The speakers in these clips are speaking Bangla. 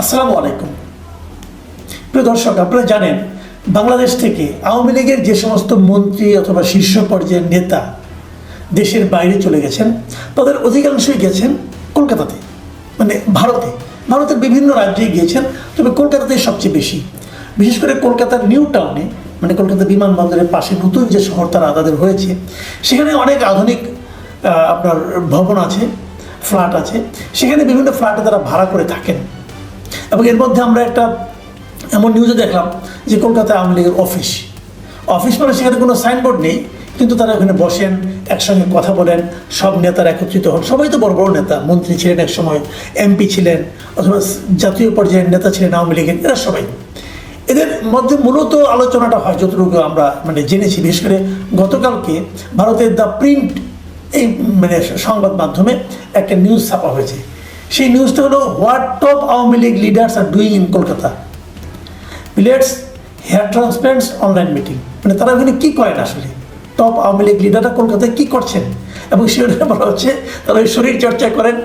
আসসালামু আলাইকুম। প্রিয় দর্শক, আপনারা জানেন, বাংলাদেশ থেকে আওয়ামী লীগের যে সমস্ত মন্ত্রী অথবা শীর্ষ পর্যায়ের নেতা দেশের বাইরে চলে গেছেন, তাদের অধিকাংশই গেছেন কলকাতাতে মানে ভারতে। ভারতের বিভিন্ন রাজ্যে গিয়েছেন, তবে কলকাতাতেই সবচেয়ে বেশি। বিশেষ করে কলকাতার নিউ টাউনে মানে কলকাতা বিমানবন্দরের পাশে নতুন যে শহর তারা তাদের হয়েছে, সেখানে অনেক আধুনিক আপনার ভবন আছে, ফ্ল্যাট আছে। সেখানে বিভিন্ন ফ্ল্যাটে তারা ভাড়া করে থাকেন। এবং এর মধ্যে আমরা একটা এমন নিউজে দেখলাম যে কলকাতা আওয়ামী লীগের অফিস অফিস মানে সেখানে কোনো সাইনবোর্ড নেই, কিন্তু তারা ওখানে বসেন, একসঙ্গে কথা বলেন, সব নেতারা একত্রিত হন। সবাই তো বড় বড় নেতা, মন্ত্রী ছিলেন এক সময় এমপি ছিলেন, অথবা জাতীয় পর্যায়ের নেতা ছিলেন আওয়ামী লীগের, এরা সবাই। এদের মধ্যে মূলত আলোচনাটা হয়, যতটুকু আমরা মানে জেনেছি, বিশেষ করে গতকালকে ভারতের দ্য প্রিন্ট এই মানে সংবাদ মাধ্যমে একটা নিউজ ছাপা হয়েছে। সেই নিউজটা হলো what top Awami League leaders are doing in Kolkata plates hair transplants online meeting মানে তারা ওখানে কী করেন আসলে? টপ আওয়ামী লীগ লিডাররা কলকাতায় কী করছেন? এবং সেটা বলা হচ্ছে, তারা ওই শরীর চর্চা করেন,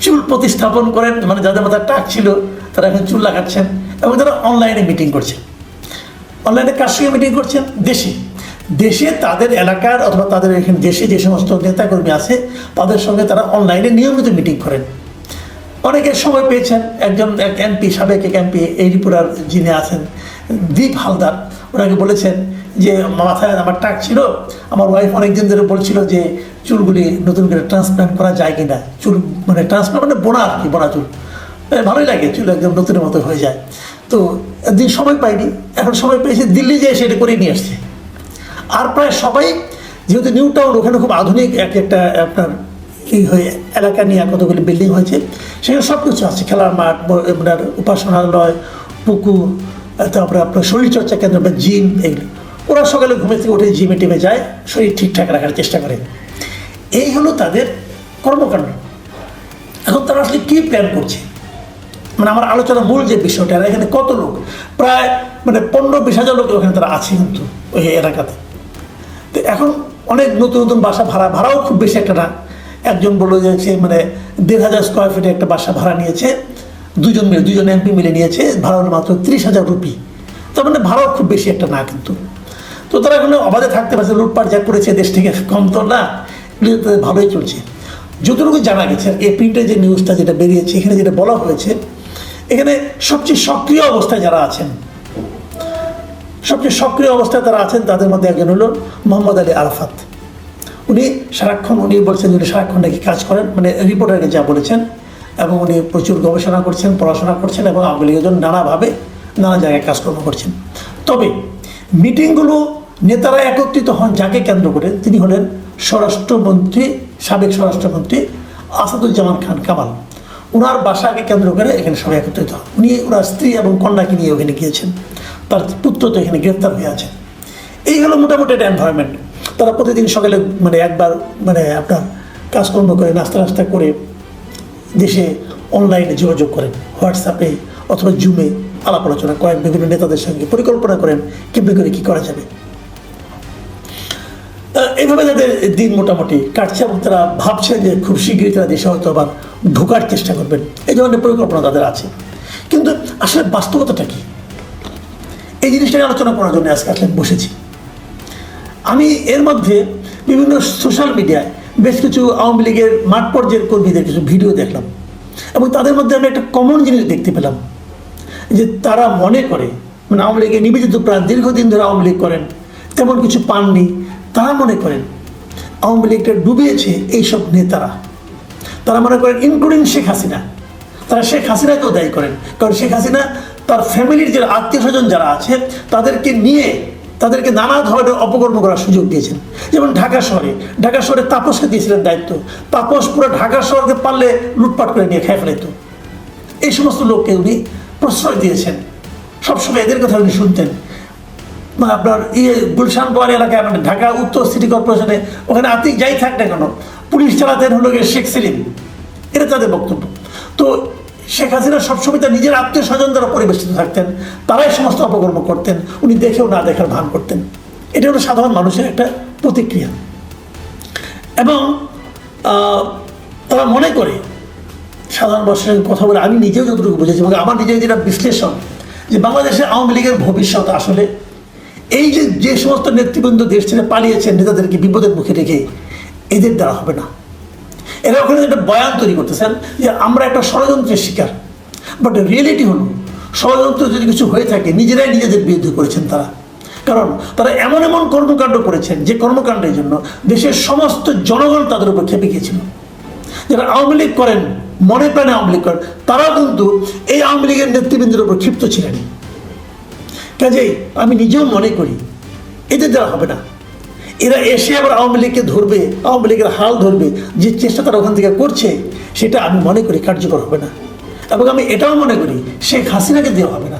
চুল প্রতিস্থাপন করেন মানে যাদের মাথায় টাক ছিল, তারা এখন চুল লাগাচ্ছেন, এবং তারা অনলাইনে মিটিং করছেন। অনলাইনে কার সঙ্গে মিটিং করছেন? দেশে। দেশে তাদের এলাকার অথবা তাদের এখানে দেশে যে সমস্ত নেতাকর্মী আছে, তাদের সঙ্গে তারা অনলাইনে নিয়মিত মিটিং করেন। অনেকে সময় পেয়েছেন। একজন এক এমপি, সাবেক এক এমপি, এই রিপুরার যিনি আছেন, দীপ হালদার, ওনাকে বলেছেন যে, মাথায় আমার টাক ছিল, আমার ওয়াইফ অনেকদিন ধরে বলছিল যে, চুলগুলি নতুন করে ট্রান্সপ্লান্ট করা যায় কি না চুল মানে ট্রান্সপ্লান্ট মানে বোনা আর কি, বোনা চুল। ভালোই লাগে, চুল একদম নতুনের মতো হয়ে যায়। তো, একদিন সময় পাইনি, এখন সময় পেয়েছে, দিল্লি যেয়ে সেটা করে নিয়ে আসছে। আর প্রায় সবাই, যেহেতু নিউ টাউন, ওখানে খুব আধুনিক এক একটা, আপনার কি হয়ে এলাকা নিয়ে কতগুলি বিল্ডিং হয়েছে, সেখানে সব কিছু আছে। খেলার মাঠ আপনার উপাসনালয়, পুকুর, তারপরে আপনার শরীরচর্চা কেন্দ্র বা জিম এগুলো ওরা সকালে ঘুমে থেকে উঠে জিমে টিমে যায়, শরীর ঠিকঠাক রাখার চেষ্টা করে। এই হলো তাদের কর্মকাণ্ড। এখন তারা আসলে কী প্ল্যান করছে? মানে আমার আলোচনার মূল যে বিষয়টা, এখানে কত লোক? প্রায় মানে পনেরো, বিশ হাজার লোক ওখানে তারা আছে কিন্তু, ওই এলাকাতে। তো এখন অনেক নতুন নতুন বাসা ভাড়া, ভাড়াও খুব বেশি একটা না। একজন বলল যে মানে দেড় হাজার স্কোয়ার ফিটে একটা বাসা ভাড়া নিয়েছে দুজন মিলে দুজন এমপি মিলে নিয়েছে, ভাড়া মাত্র ত্রিশ হাজার রুপি। তার মানে ভাড়াও খুব বেশি একটা না কিন্তু। তো তারা এখানে অবাধে থাকতে পারছে, লুটপাট যা করেছে দেশ থেকে কম তো না তাদের ভালোই চলছে। যতটুকু জানা গেছে, আর এই প্রিন্টে যে নিউজটা যেটা বেরিয়েছে, এখানে যেটা বলা হয়েছে, এখানে সবচেয়ে সক্রিয় অবস্থায় যারা আছেন, সবচেয়ে সক্রিয় অবস্থায় তারা আছেন তাদের মধ্যে একজন হলো মোহাম্মদ আলী আরাফাত। উনি সারাক্ষণ, উনি বলছেন উনি সারাক্ষণ নাকি কাজ করেন মানে রিপোর্টারকে যা বলেছেন এবং উনি প্রচুর গবেষণা করছেন, পড়াশোনা করছেন এবং আওয়ামী লীগের জন্য নানাভাবে নানা জায়গায় কাজকর্ম করছেন। তবে মিটিংগুলো নেতারা একত্রিত হন যাকে কেন্দ্র করে, তিনি হলেন স্বরাষ্ট্রমন্ত্রী, সাবেক স্বরাষ্ট্রমন্ত্রী আসাদুজ্জামান খান কামাল। ওনার বাসাকে কেন্দ্র করে এখানে সবাই একত্রিত হন। উনি ওনার স্ত্রী এবং কন্যাকে নিয়ে ওখানে গিয়েছেন। তার পুত্র তো এখানে গ্রেফতার হয়ে আছেন এই হলো মোটামুটি একটা এনভায়রনমেন্ট তারা প্রতিদিন সকালে মানে একবার মানে আপনার কাজকর্ম করে, নাস্তা নাস্তা করে দেশে অনলাইনে যোগাযোগ করেন হোয়াটসঅ্যাপে অথবা জুমে আলাপ আলোচনা করেন, বিভিন্ন নেতাদের সঙ্গে পরিকল্পনা করেন কেমনি করে কী করা যাবে। এইভাবে তাদের দিন মোটামুটি কাটছে এবং তারা ভাবছে যে খুব শীঘ্রই তারা দেশে হয়তো আবার ঢোকার চেষ্টা করবেন। এই ধরনের পরিকল্পনা তাদের আছে। কিন্তু আসলে বাস্তবতাটা কি? এই জিনিসটা আলোচনা করার জন্য আজকে আসলে বসেছি। আমি এর মধ্যে বিভিন্ন সোশ্যাল মিডিয়ায় বেশ কিছু আওয়ামী লীগের মাঠ পর্যায়ের কর্মীদের কিছু ভিডিও দেখলাম। এবং তাদের মধ্যে আমি একটা কমন জিনিস দেখতে পেলাম যে তারা মনে করে মানে আওয়ামী লীগের নিবেদিত প্রাণ দীর্ঘদিন ধরে আওয়ামী লীগ করেন, তেমন কিছু পাননি, তারা মনে করেন আওয়ামী লীগটা ডুবিয়েছে এইসব নেতারা। তারা মনে করেন ইনক্লুডিং শেখ হাসিনা। তারা শেখ হাসিনাকেও দায়ী করেন। কারণ শেখ হাসিনা তার ফ্যামিলির যে আত্মীয় স্বজন যারা আছে, তাদেরকে নিয়ে তাদেরকে নানা ধরনের অপকর্ম করার সুযোগ দিয়েছেন। যেমন ঢাকা শহরে ঢাকা শহরে তাপসকে দিয়েছিলেন দায়িত্ব। তাপস পুরো ঢাকা শহরকে পারলে লুটপাট করে নিয়ে খেয়ে ফেলত এই সমস্ত লোককে উনি প্রশ্রয় দিয়েছেন। সবসময় এদের কথা উনি শুনতেন। মানে আপনার ইয়ে গুলশান গোয়ার এলাকায় মানে ঢাকা উত্তর সিটি কর্পোরেশনে ওখানে আতিক যাই থাক না কেন, পুলিশ চালাতেন হলো গিয়ে শেখ সেলিম। এটা তাদের বক্তব্য। তো শেখ হাসিনা সবসময় তার নিজের আত্মীয় স্বজন দ্বারা পরিবেষ্টিত থাকতেন। তারাই সমস্ত অপকর্ম করতেন। উনি দেখেও না দেখার ভান করতেন। এটা হলো সাধারণ মানুষের একটা প্রতিক্রিয়া। এবং তারা মনে করে, সাধারণ মানুষের সঙ্গে কথা বলে আমি নিজেও যতটুকু বুঝেছি এবং আমার নিজের যেটা বিশ্লেষণ, যে বাংলাদেশে আওয়ামী লীগের ভবিষ্যৎ আসলে এই যে যে সমস্ত নেতৃবৃন্দ দেশ ছেড়ে পালিয়েছেন নেতাদেরকে বিপদের মুখে রেখে, এদের দ্বারা হবে না। এরা ওখানে একটা বয়ান তৈরি করতেছেন যে আমরা একটা ষড়যন্ত্রের শিকার। বাট রিয়েলিটি হলো, ষড়যন্ত্র যদি কিছু হয়ে থাকে, নিজেরাই নিজেদের বিরুদ্ধে করেছেন তারা। কারণ তারা এমন এমন কর্মকাণ্ড করেছেন যে কর্মকাণ্ডের জন্য দেশের সমস্ত জনগণ তাদের উপর খেপে গিয়েছিল। যারা আওয়ামী লীগ করেন, মনে প্রাণে আওয়ামী লীগ করেন, তারাও কিন্তু এই আওয়ামী লীগের নেতৃবৃন্দের উপর ক্ষিপ্ত ছিলেন। কাজেই আমি নিজেও মনে করি, এদের দ্বারা হবে না। এরা এসে আবার আওয়ামী লীগকে ধরবে, আওয়ামী লীগের হাল ধরবে, যে চেষ্টা তারা ওখান থেকে করছে, সেটা আমি মনে করি কার্যকর হবে না। এবং আমি এটাও মনে করি, শেখ হাসিনাকে দেওয়া হবে না।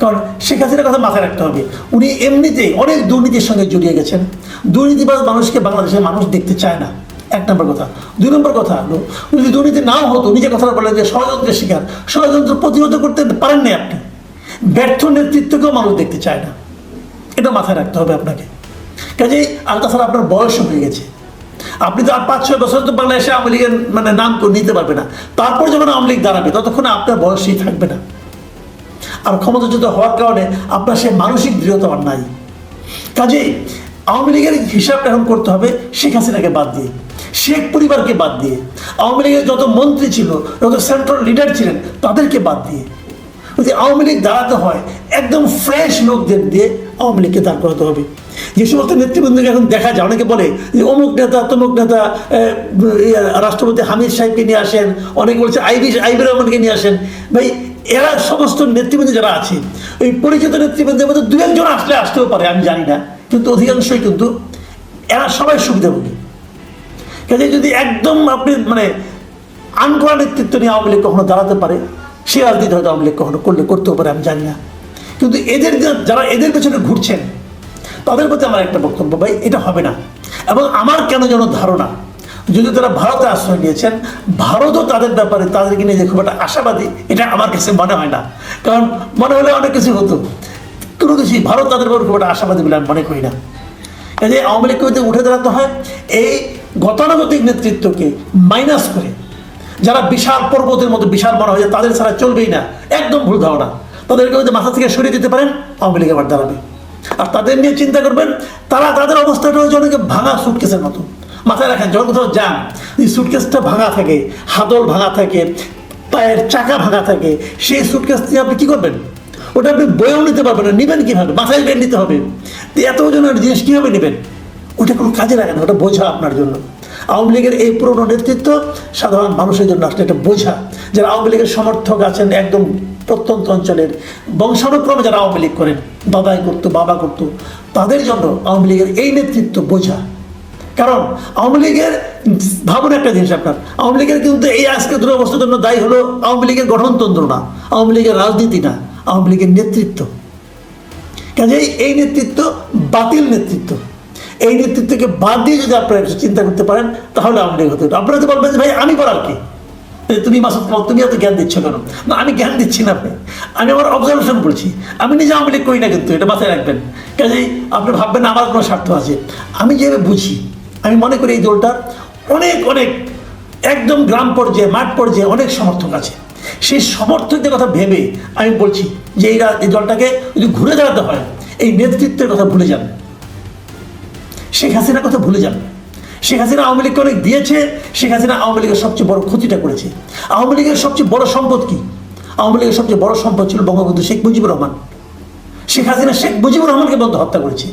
কারণ শেখ হাসিনার কথা মাথায় রাখতে হবে, উনি এমনিতেই অনেক দুর্নীতির সঙ্গে জড়িয়ে গেছেন। দুর্নীতিবাজ মানুষকে বাংলাদেশের মানুষ দেখতে চায় না। এক নম্বর কথা। দুই নম্বর কথা হলো, উনি যদি দুর্নীতি নাও হতো, নিজে কথা বলেন যে ষড়যন্ত্রের শিকার, ষড়যন্ত্র প্রতিরোধ করতে পারেননি আপনি। ব্যর্থ নেতৃত্বকেও মানুষ দেখতে চায় না। এটা মাথায় রাখতে হবে আপনাকে। কাজেই আর তাছাড়া আপনার বয়স হয়ে গেছে। আপনি তো আর পাঁচ, ছয় বছর তো বাংলাদেশে আওয়ামী লীগের মানে নাম নিতে পারবে না। তারপর যখন আওয়ামী লীগ দাঁড়াবে, ততক্ষণে আপনার বয়সই থাকবে না। আর ক্ষমতাচ্যুত হওয়ার কারণে আপনার সে মানসিক দৃঢ়তা আর নাই। কাজেই আওয়ামী লীগের হিসাবটা এখন করতে হবে শেখ হাসিনাকে বাদ দিয়ে, শেখ পরিবারকে বাদ দিয়ে। আওয়ামী লীগের যত মন্ত্রী ছিল, যত সেন্ট্রাল লিডার ছিলেন, তাদেরকে বাদ দিয়ে। যদি আওয়ামী লীগ দাঁড়াতে হয়, একদম ফ্রেশ লোকদের দিয়ে আওয়ামী লীগকে দাঁড় করাতে হবে। যে সমস্ত নেতৃবৃন্দকে এখন দেখা যায়, অনেকে বলে যে অমুক নেতা, তমুক নেতা রাষ্ট্রপতি হামিদ সাহেবকে নিয়ে আসেন, অনেকে বলছে আইবি আইবি রহমানকে নিয়ে আসেন। ভাই, এরা সমস্ত নেতৃবৃন্দ যারা আছে, ওই পরিচিত নেতৃবৃন্দের মধ্যে দু একজন আসলে আসতেও পারে, আমি জানি না, কিন্তু অধিকাংশই কিন্তু এরা সবাই সুবিধাভোগী। কাজে যদি একদম আপনি মানে আনকোয়া নেতৃত্ব নিয়ে আওয়ামী লীগ কখনো দাঁড়াতে পারে সে রাজনীতি হয়তো আওয়ামী লীগ কখনো করলে করতেও পারে, আমি জানি না। কিন্তু এদের যারা এদের পেছনে ঘুরছেন, তাদের প্রতি আমার একটা বক্তব্য, ভাই, এটা হবে না। এবং আমার কেন যেন ধারণা, যদি তারা ভারতে আশ্রয় নিয়েছেন, ভারতও তাদের ব্যাপারে তাদেরকে নিয়ে যে খুব একটা আশাবাদী, এটা আমার কাছে মনে হয় না। কারণ মনে হলে অনেক কিছু হতো। কোনো কিছুই ভারত তাদের ব্যাপারে খুব একটা আশাবাদী বলে আমি মনে করি না। কাজে আওয়ামী লীগকে উঠে দাঁড়াতে হয়, এই গতানুগতিক নেতৃত্বকে মাইনাস করে যারা বিশাল পর্বতের মতো বিশাল মনে হয় যে তাদের ছাড়া চলবেই না। একদম ভুল ধারণা। তাদেরকে যদি মাথা থেকে সরিয়ে দিতে পারেন, আওয়ামী লীগ আবার দাঁড়াবে। আর তাদের নিয়ে চিন্তা করবেন, তারা তাদের অবস্থাটা হচ্ছে অনেকে ভাঙা সুটকেসের মতো। মাথায় রাখেন, যখন কোথাও যান, এই সুটকেসটা ভাঙা থাকে, হাতল ভাঙা থাকে, পায়ের চাকা ভাঙা থাকে, সেই সুটকেস দিয়ে আপনি কী করবেন? ওটা আপনি বয়েও নিতে পারবেন না। নেবেন কীভাবে? মাথায় বের নিতে হবে। এত ওজনের জিনিস কীভাবে নেবেন? ওটা কোনো কাজে লাগে না, ওটা বোঝা আপনার জন্য। আওয়ামী লীগের এই পুরনো নেতৃত্ব সাধারণ মানুষের জন্য আসলে এটা বোঝা যারা আওয়ামী লীগের সমর্থক আছেন একদম প্রত্যন্ত অঞ্চলের বংশানুক্রমে যারা আওয়ামী লীগ করেন, দাদাই করতো, বাবা করতো, তাদের জন্য আওয়ামী লীগের এই নেতৃত্ব বোঝা। কারণ আওয়ামী লীগের ভাবুন একটা জিনিস আপনার, আওয়ামী লীগের কিন্তু এই আজকে দুরবস্থার জন্য দায়ী হলো আওয়ামী লীগের গঠনতন্ত্র না, আওয়ামী লীগের রাজনীতি না, আওয়ামী লীগের নেতৃত্ব। কাজেই এই নেতৃত্ব বাতিল নেতৃত্ব। এই নেতৃত্বকে বাদ দিয়ে যদি আপনারা চিন্তা করতে পারেন, তাহলে লীগ হতে আপনারা তো বলবেন ভাই, আমি করার কি? তুমি মাসুদ কামাল, তুমি এত জ্ঞান দিচ্ছ কেন? না, আমি জ্ঞান দিচ্ছি না আপনি আমি আমার অবজারভেশন বলছি আমি নিজে আওয়ামী লীগ করি না কিন্তু, এটা মাথায় রাখবেন। কাজেই আপনি ভাববেন আমার কোনো স্বার্থ আছে। আমি যেভাবে বুঝি, আমি মনে করি এই দলটার অনেক অনেক, একদম গ্রাম পর্যায়ে, মাঠ পর্যায়ে অনেক সমর্থক আছে। সেই সমর্থকদের কথা ভেবে আমি বলছি যে এই দলটাকে যদি ঘুরে দাঁড়াতে হয়, এই নেতৃত্বের কথা ভুলে যান। শেখ হাসিনার কথা ভুলে যান শেখ হাসিনা আওয়ামী লীগকে অনেক দিয়েছে, শেখ হাসিনা আওয়ামী লীগের সবচেয়ে বড় ক্ষতিটা করেছে। আওয়ামী লীগের সবচেয়ে বড় সম্পদ কি? আওয়ামী লীগের সবচেয়ে বড় সম্পদ ছিল বঙ্গবন্ধু শেখ মুজিবুর রহমান। শেখ হাসিনা শেখ মুজিবুর রহমানকে বন্ধ হত্যা করেছে।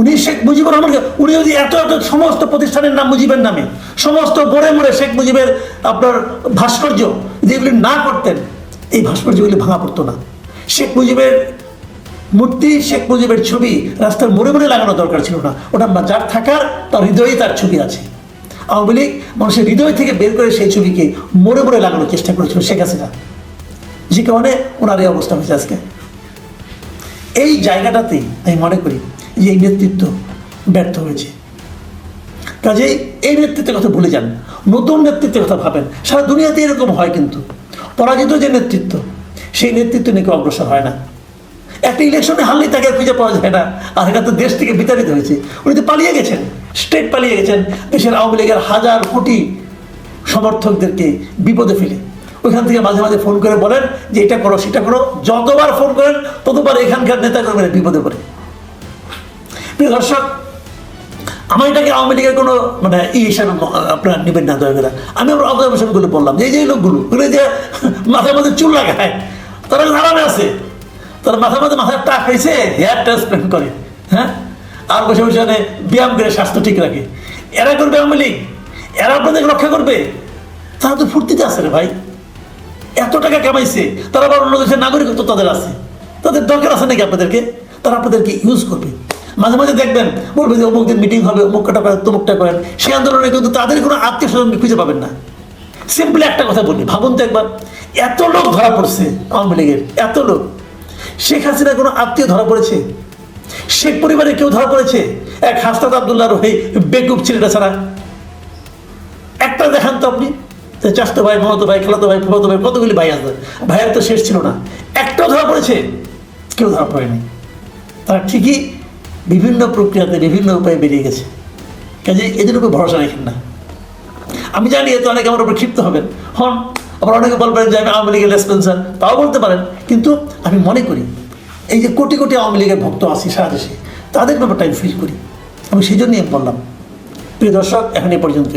উনি শেখ মুজিবুর রহমানকে, উনি যদি এত এত সমস্ত প্রতিষ্ঠানের নাম মুজিবের নামে, সমস্ত গড়ে মরে শেখ মুজিবের আপনার ভাস্কর্য যেগুলি না করতেন, এই ভাস্কর্যগুলি ভাঙা পড়তো না। শেখ মুজিবের মূর্তি শেখ মুজিবের ছবি রাস্তার মোড়ে মোড়ে লাগানো দরকার ছিল না। ওটা যার থাকার, তার হৃদয়ে তার ছবি আছে। আওয়ামী লীগ মানুষের হৃদয় থেকে বের করে সেই ছবিকে মোড়ে মোড়ে লাগানোর চেষ্টা করেছিল শেখ হাসিনা। যে কারণে ওনার এই অবস্থা হয়েছে আজকে। এই জায়গাটাতেই আমি মনে করি যে এই নেতৃত্ব ব্যর্থ হয়েছে। কাজেই এই নেতৃত্বের কথা ভুলে যান। নতুন নেতৃত্বের কথা ভাবেন। সারা দুনিয়াতে এরকম হয় কিন্তু। পরাজিত যে নেতৃত্ব, সেই নেতৃত্ব নাকি অগ্রসর হয় না। একটা ইলেকশনে হারলেই তাকে আর খুঁজে পাওয়া যায় না। আর এটা তো দেশ থেকে বিতাড়িত হয়েছে। উনি তো পালিয়ে গেছেন, স্টেট পালিয়ে গেছেন। দেশের আওয়ামী লীগের হাজার কোটি সমর্থকদেরকে বিপদে ফেলে। ওইখান থেকে মাঝে মাঝে ফোন করে বলেন যে, এটা করো, সেটা করো। যতবার ফোন করেন, ততবার এখানকার নেতা কর্মীরা বিপদে পড়ে। দর্শক, আমার এটাকে আওয়ামী লীগের কোনো মানে ই হিসাবে আপনারা নেবেন না, দয়া করে। আমি আমার অবজারভেশনগুলো বললাম। যে যে লোকগুলো যে মাথায় মাথায় চুল লাগায়, তারা আরামে আছে। তারা মাথায় মাথায় মাথায় টাক খাইছে হেয়ার ট্রান্সপ্লান্ট করে হ্যাঁ? আর বসে বসে ব্যায়াম করে স্বাস্থ্য ঠিক রাখে। এরা করবে লীগ, এরা আপনাদের রক্ষা করবে। তারা তো ফুর্তিতে আছে রে ভাই। এত টাকা কামাইছে, তারা আবার অন্য দেশের নাগরিকত্ব তাদের আছে। তাদের দরকার আছে নাকি আপনাদেরকে? তারা আপনাদেরকে ইউজ করবে। মাঝে মাঝে দেখবেন, বলবে যে অমুক দিন মিটিং হবে অমুকটা করেন তমুকটা করেন। সেই আন্দোলনে কিন্তু তাদের কোনো আত্মীয় স্বজন খুঁজে পাবেন না। সিম্পলি একটা কথা বলি, ভাবুন তো একবার, এত লোক ধরা পড়ছে আওয়ামী লীগের, এত লোক। শেখ হাসিনার কোনো আত্মীয় ধরা পড়েছে? শেখ পরিবারের কেউ ধরা পড়েছে? এক হাসনাত আবদুল্লাহর ওই বেকুব ছেলেটা ছাড়া। একটা দেখান তো আপনি। চাষতো ভাই, মমতো ভাই, খেলাতো ভাই, ফুফাতো ভাই, কতগুলি ভাই আছে? ভাইয়ের তো শেষ ছিল না। একটাও ধরা পড়েছে? কেউ ধরা পড়েনি। তারা ঠিকই বিভিন্ন প্রক্রিয়াতে বিভিন্ন উপায়ে বেরিয়ে গেছে। কাজে এদের উপর ভরসা রাখেন না। আমি জানি এতে অনেকে আমার উপর ক্ষিপ্ত হবেন। হন আবার অনেকে বলবেন যে আমি আওয়ামী লীগের স্পেন্সার তাও বলতে পারেন। কিন্তু আমি মনে করি, এই যে কোটি কোটি আওয়ামী লীগের ভক্ত আছি সারা দেশে, তাদের ব্যাপারটা আমি ফিল করি। আমি সেই জন্যই বললাম। প্রিয় দর্শক, এখন এ পর্যন্ত